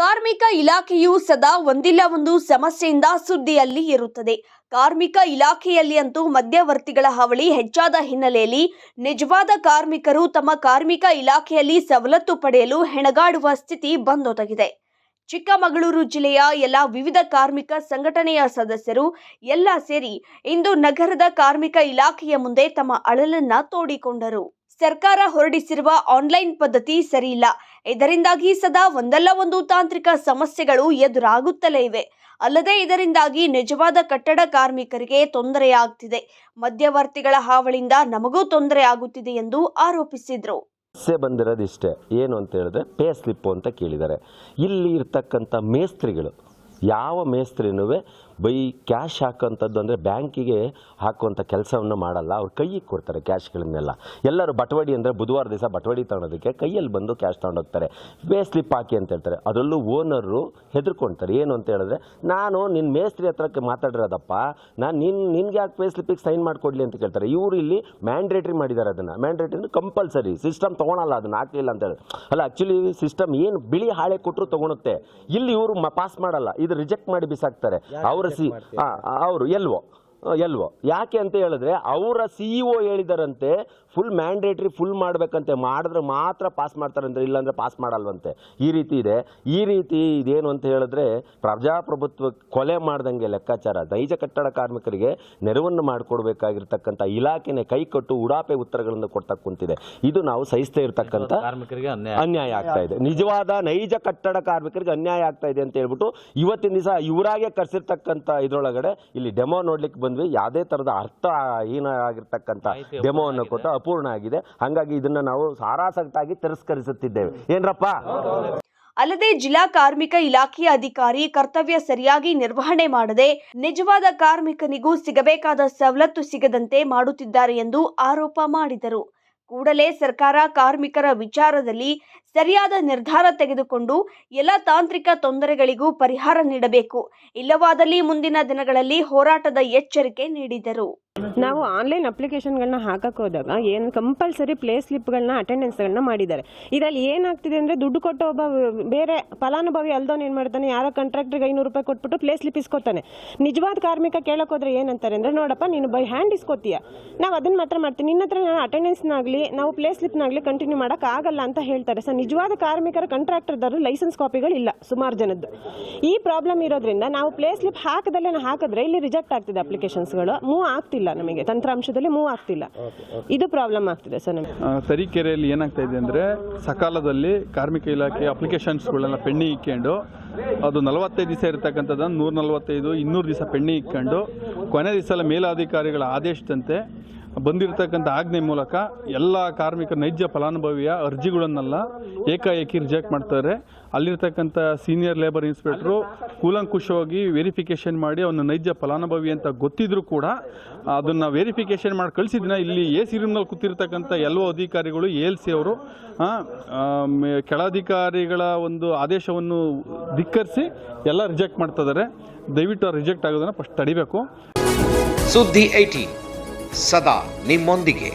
ಕಾರ್ಮಿಕ ಇಲಾಖೆಯು ಸದಾ ಒಂದಿಲ್ಲ ಒಂದು ಸಮಸ್ಯೆಯಿಂದ ಸುದ್ದಿಯಲ್ಲಿ ಇರುತ್ತದೆ. ಕಾರ್ಮಿಕ ಇಲಾಖೆಯಲ್ಲಿ ಅಂತೂ ಮಧ್ಯವರ್ತಿಗಳ ಹಾವಳಿ ಹೆಚ್ಚಾದ ಹಿನ್ನೆಲೆಯಲ್ಲಿ ನಿಜವಾದ ಕಾರ್ಮಿಕರು ತಮ್ಮ ಕಾರ್ಮಿಕ ಇಲಾಖೆಯಲ್ಲಿ ಸವಲತ್ತು ಪಡೆಯಲು ಹೆಣಗಾಡುವ ಸ್ಥಿತಿ ಬಂದೊದಗಿದೆ. ಚಿಕ್ಕಮಗಳೂರು ಜಿಲ್ಲೆಯ ಎಲ್ಲ ವಿವಿಧ ಕಾರ್ಮಿಕ ಸಂಘಟನೆಯ ಸದಸ್ಯರು ಎಲ್ಲ ಸೇರಿ ಇಂದು ನಗರದ ಕಾರ್ಮಿಕ ಇಲಾಖೆಯ ಮುಂದೆ ತಮ್ಮ ಅಳಲನ್ನ ತೋಡಿಕೊಂಡರು. ಸರ್ಕಾರ ಹೊರಡಿಸಿರುವ ಆನ್ಲೈನ್ ಪದ್ಧತಿ ಸರಿಯಿಲ್ಲ. ಇದರಿಂದಾಗಿ ಸದಾ ಒಂದಲ್ಲ ಒಂದು ತಾಂತ್ರಿಕ ಸಮಸ್ಯೆಗಳು ಎದುರಾಗುತ್ತಲೇ ಇವೆ. ಅಲ್ಲದೆ ಇದರಿಂದಾಗಿ ನಿಜವಾದ ಕಟ್ಟಡ ಕಾರ್ಮಿಕರಿಗೆ ತೊಂದರೆಯಾಗ್ತಿದೆ. ಮಧ್ಯವರ್ತಿಗಳ ಹಾವಳಿಯಿಂದ ನಮಗೂ ತೊಂದರೆ ಆಗುತ್ತಿದೆ ಎಂದು ಆರೋಪಿಸಿದರು. ಸಮಸ್ಯೆ ಬಂದಿರೋದಿಷ್ಟೇ ಏನು ಅಂತ ಹೇಳಿದ್ರೆ ಪೇ ಸ್ಲಿಪ್ಪು ಅಂತ ಕೇಳಿದ್ದಾರೆ. ಇಲ್ಲಿ ಇರ್ತಕ್ಕಂಥ ಮೇಸ್ತ್ರಿಗಳು, ಯಾವ ಮೇಸ್ತ್ರಿನೂ ಬೈ ಕ್ಯಾಶ್ ಹಾಕೋಂಥದ್ದು ಅಂದರೆ ಬ್ಯಾಂಕಿಗೆ ಹಾಕುವಂಥ ಕೆಲಸವನ್ನು ಮಾಡಲ್ಲ. ಅವ್ರು ಕೈಗೆ ಕೊಡ್ತಾರೆ ಕ್ಯಾಶ್ಗಳನ್ನೆಲ್ಲ ಎಲ್ಲರೂ ಬಟವಾಡಿ ಅಂದರೆ ಬುಧವಾರ ದಿವಸ ಬಟವಾಡಿ ತಗೊಳೋದಕ್ಕೆ ಕೈಯಲ್ಲಿ ಬಂದು ಕ್ಯಾಶ್ ತೊಗೊಂಡೋಗ್ತಾರೆ. ಬೇ ಸ್ಲಿಪ್ ಹಾಕಿ ಅಂತ ಹೇಳ್ತಾರೆ. ಅದರಲ್ಲೂ ಓನರು ಹೆದರ್ಕೊಳ್ತಾರೆ ಏನು ಅಂತ ಹೇಳಿದ್ರೆ ನಾನು ನಿನ್ನ ಮೇಸ್ತ್ರಿ ಹತ್ರಕ್ಕೆ ಮಾತಾಡಿರೋದಪ್ಪ. ನಾನು ನಿನ್ನ ನಿನ್ಗೆ ಯಾಕೆ ಪೇ ಸ್ಲಿಪ್ಪಿಗೆ ಸೈನ್ ಮಾಡಿಕೊಡ್ಲಿ? ಅಂತ ಕೇಳ್ತಾರೆ. ಇವರು ಇಲ್ಲಿ ಮ್ಯಾಂಡ್ರೇಟ್ರಿ ಮಾಡಿದ್ದಾರೆ ಅದನ್ನು. ಮ್ಯಾಂಡ್ರೇಟ್ರಿ ಕಂಪಲ್ಸರಿ. ಸಿಸ್ಟಮ್ ತೊಗೊಳಲ್ಲ ಅದನ್ನು ಹಾಕಲಿಲ್ಲ ಅಂತ ಹೇಳಿ. ಅಲ್ಲ ಆ್ಯಕ್ಚುಲಿ ಸಿಸ್ಟಮ್ ಏನು ಬಿಳಿ ಹಾಳೆ ಕೊಟ್ಟರು ತೊಗೊಳುತ್ತೆ. ಇಲ್ಲಿ ಇವರು ಪಾಸ್ ಮಾಡಲ್ಲ. ಇದು ರಿಜೆಕ್ಟ್ ಮಾಡಿ ಬಿಸಾಕ್ತಾರೆ. ಅವರ ಸಿ ಅವರು ಎಲ್ವೋ. ಎಲ್ವೋ ಯಾಕೆ ಅಂತ ಹೇಳಿದ್ರೆ ಅವರ ಸಿ ಇ ಒ ಹೇಳಿದಾರಂತೆ ಫುಲ್ ಮ್ಯಾಂಡೇಟ್ರಿ ಫುಲ್ ಮಾಡಬೇಕಂತೆ. ಮಾಡಿದ್ರೆ ಮಾತ್ರ ಪಾಸ್ ಮಾಡ್ತಾರಂತೆ ಇಲ್ಲಾಂದರೆ ಪಾಸ್ ಮಾಡಲ್ವಂತೆ. ಈ ರೀತಿ ಇದೆ. ಈ ರೀತಿ ಇದೇನು ಅಂತ ಹೇಳಿದ್ರೆ ಪ್ರಜಾಪ್ರಭುತ್ವ ಕೊಲೆ ಮಾಡ್ದಂಗೆ ಲೆಕ್ಕಾಚಾರ. ನೈಜ ಕಟ್ಟಡ ಕಾರ್ಮಿಕರಿಗೆ ನೆರವನ್ನು ಮಾಡಿಕೊಡ್ಬೇಕಾಗಿರ್ತಕ್ಕಂಥ ಇಲಾಖೆನೇ ಕೈಕಟ್ಟು ಉಡಾಪೆ ಉತ್ತರಗಳನ್ನು ಕೊಡ್ತಾ ಕುಂತಿದೆ. ಇದು ನಾವು ಸಹಿಸ್ತೇ ಇರ್ತಕ್ಕಂಥ ಕಾರ್ಮಿಕರಿಗೆ ಅನ್ಯಾಯ ಅನ್ಯಾಯ ಆಗ್ತಾ ಇದೆ. ನಿಜವಾದ ನೈಜ ಕಟ್ಟಡ ಕಾರ್ಮಿಕರಿಗೆ ಅನ್ಯಾಯ ಆಗ್ತಾ ಇದೆ ಅಂತ ಹೇಳ್ಬಿಟ್ಟು ಇವತ್ತಿನ ದಿವಸ ಇವರಾಗೆ ಕರೆಸಿರ್ತಕ್ಕಂಥ ಇದರೊಳಗಡೆ ಇಲ್ಲಿ ಡೆಮೋ ನೋಡ್ಲಿಕ್ಕೆ ಬಂದ್ವಿ. ಯಾವುದೇ ತರದ ಅರ್ಥ ಹೀನ ಆಗಿರ್ತಕ್ಕಂಥ ಡೆಮೋವನ್ನು ಕೊಟ್ಟು ಅಪೂರ್ಣ ಆಗಿದೆ. ಹಾಗಾಗಿ ಇದನ್ನ ನಾವು ಸಾರಾಸಕ್ತಾಗಿ ತಿರಸ್ಕರಿಸುತ್ತಿದ್ದೇವೆ. ಏನ್ರಪ್ಪ? ಅಲ್ಲದೆ ಜಿಲ್ಲಾ ಕಾರ್ಮಿಕ ಇಲಾಖೆಯ ಅಧಿಕಾರಿ ಕರ್ತವ್ಯ ಸರಿಯಾಗಿ ನಿರ್ವಹಣೆ ಮಾಡದೆ ನಿಜವಾದ ಕಾರ್ಮಿಕನಿಗೂ ಸಿಗಬೇಕಾದ ಸವಲತ್ತು ಸಿಗದಂತೆ ಮಾಡುತ್ತಿದ್ದಾರೆ ಎಂದು ಆರೋಪ ಮಾಡಿದರು. ಕೂಡಲೇ ಸರ್ಕಾರ ಕಾರ್ಮಿಕರ ವಿಚಾರದಲ್ಲಿ ಸರಿಯಾದ ನಿರ್ಧಾರ ತೆಗೆದುಕೊಂಡು ಎಲ್ಲ ತಾಂತ್ರಿಕ ತೊಂದರೆಗಳಿಗೂ ಪರಿಹಾರ ನೀಡಬೇಕು. ಇಲ್ಲವಾದಲ್ಲಿ ಮುಂದಿನ ದಿನಗಳಲ್ಲಿ ಹೋರಾಟದ ಎಚ್ಚರಿಕೆ ನೀಡಿದರು. ನಾವು ಆನ್ಲೈನ್ ಅಪ್ಲಿಕೇಶನ್ಗಳನ್ನ ಹಾಕಕ್ಕೆ ಹೋದಾಗ ಏನು ಕಂಪಲ್ಸರಿ ಪ್ಲೇ ಸ್ಲಿಪ್ಗಳನ್ನ ಅಟೆಂಡೆನ್ಸ್ಗಳನ್ನ ಮಾಡಿದ್ದಾರೆ. ಇದರಲ್ಲಿ ಏನಾಗ್ತಿದೆ ಅಂದರೆ ದುಡ್ಡು ಕೊಟ್ಟು ಒಬ್ಬ ಬೇರೆ ಫಲಾನುಭವಿ ಅಲ್ದೋನ್ ಏನು ಮಾಡ್ತಾನೆ, ಯಾರೋ ಕಾಂಟ್ರಾಕ್ಟ್ರಿಗೆ ಐನೂರು ರೂಪಾಯಿ ಕೊಟ್ಬಿಟ್ಟು ಪ್ಲೇ ಸ್ಲಿಪ್ ಇಸ್ಕೊತಾನೆ ನಿಜವಾದ ಕಾರ್ಮಿಕ ಕೇಳಕ್ ಹೋದ್ರೆ ಏನಂತಾರೆ ಅಂದರೆ, ನೋಡಪ್ಪ, ನೀನು ಬೈ ಹ್ಯಾಂಡ್ ಇಸ್ಕೋತೀಯ. ನಾವು ಅದನ್ನ ಮಾತ್ರ ಮಾಡ್ತೀವಿ. ನಿನ್ನ ಹತ್ರ ನಾನು ಅಟೆಂಡೆನ್ಸ್ನಾಗಲಿ ನಾವು ಪ್ಲೇ ಸ್ಲಿಪ್ನಾಗಲಿ ಕಂಟಿನ್ಯೂ ಮಾಡೋಕ್ಕಾಗಲ್ಲ ಅಂತ ಹೇಳ್ತಾರೆ. ಸರ್, ನಿಜವಾದ ಕಾರ್ಮಿಕರ ಕಾಂಟ್ರಾಕ್ಟರ್ದಾರು ಲೈಸೆನ್ಸ್ ಕಾಪಿಗಳು ಇಲ್ಲ ಸುಮಾರು ಜನದ್ದು. ಈ ಪ್ರಾಬ್ಲಮ್ ಇರೋದ್ರಿಂದ ನಾವು ಪ್ಲೇ ಸ್ಲಿಪ್ ಹಾಕದಲ್ಲೇ ಹಾಕಿದ್ರೆ ಇಲ್ಲಿ ರಿಜೆಕ್ಟ್ ಆಗ್ತಿದೆ ಅಪ್ಲಿಕೇಶನ್ಸ್ಗಳು ಮೂವ್ ಆಗ್ತಿಲ್ಲ. ನಮಗೆ. ತಂತ್ರಾಂಶದಲ್ಲಿ ಮೂವ್ ಆಗ್ತಿಲ್ಲ. ಇದು ಪ್ರಾಬ್ಲಮ್ ಆಗ್ತಿದೆ ಸರ್ ನಮಗೆ. ತರೀಕೆರೆಯಲ್ಲಿ ಏನಾಗ್ತಾ ಇದೆ ಅಂದರೆ ಸಕಾಲದಲ್ಲಿ ಕಾರ್ಮಿಕ ಇಲಾಖೆ ಅಪ್ಲಿಕೇಶನ್ಸ್ಗಳನ್ನ ಪೆಣ್ಣಿ ಇಕ್ಕೊಂಡು ಅದು ನಲವತ್ತೈದು ದಿವಸ ಇರತಕ್ಕಂಥದ್ದನ್ನು ನೂರ ನಲವತ್ತೈದು ಇನ್ನೂರು ದಿವಸ ಪೆಣ್ಣಿ ಇಕ್ಕೊಂಡು ಕೊನೆ ದಿವಸ ಮೇಲಾಧಿಕಾರಿಗಳ ಆದೇಶದಂತೆ ಬಂದಿರತಕ್ಕಂಥ ಆಜ್ಞೆ ಮೂಲಕ ಎಲ್ಲ ಕಾರ್ಮಿಕ ನೈಜ ಫಲಾನುಭವಿಯ ಅರ್ಜಿಗಳನ್ನೆಲ್ಲ ಏಕಾಏಕಿ ರಿಜೆಕ್ಟ್ ಮಾಡ್ತಾರೆ. ಅಲ್ಲಿರ್ತಕ್ಕಂಥ ಸೀನಿಯರ್ ಲೇಬರ್ ಇನ್ಸ್ಪೆಕ್ಟ್ರು ಕೂಲಂಕುಷವಾಗಿ ವೆರಿಫಿಕೇಷನ್ ಮಾಡಿ ಅವನ ನೈಜ ಫಲಾನುಭವಿ ಅಂತ ಗೊತ್ತಿದ್ರೂ ಕೂಡ ಅದನ್ನು ವೆರಿಫಿಕೇಷನ್ ಮಾಡಿ ಕಳಿಸಿದ್ನ. ಇಲ್ಲಿ ಎ ಸಿ ರೂಮ್ನಲ್ಲಿ ಕೂತಿರ್ತಕ್ಕಂಥ ಎಲ್ಲೋ ಅಧಿಕಾರಿಗಳು ಎಲ್ ಸಿ ಅವರು ಕೆಳಾಧಿಕಾರಿಗಳ ಒಂದು ಆದೇಶವನ್ನು ಧಿಕ್ಕರಿಸಿ ಎಲ್ಲ ರಿಜೆಕ್ಟ್ ಮಾಡ್ತಿದ್ದಾರೆ ದಯವಿಟ್ಟು ರಿಜೆಕ್ಟ್ ಆಗೋದನ್ನು ಫಸ್ಟ್ ತಡಿಬೇಕು. ಸುದ್ದಿ ಏಟಿ ಸದಾ ನಿಮ್ಮೊಂದಿಗೆ.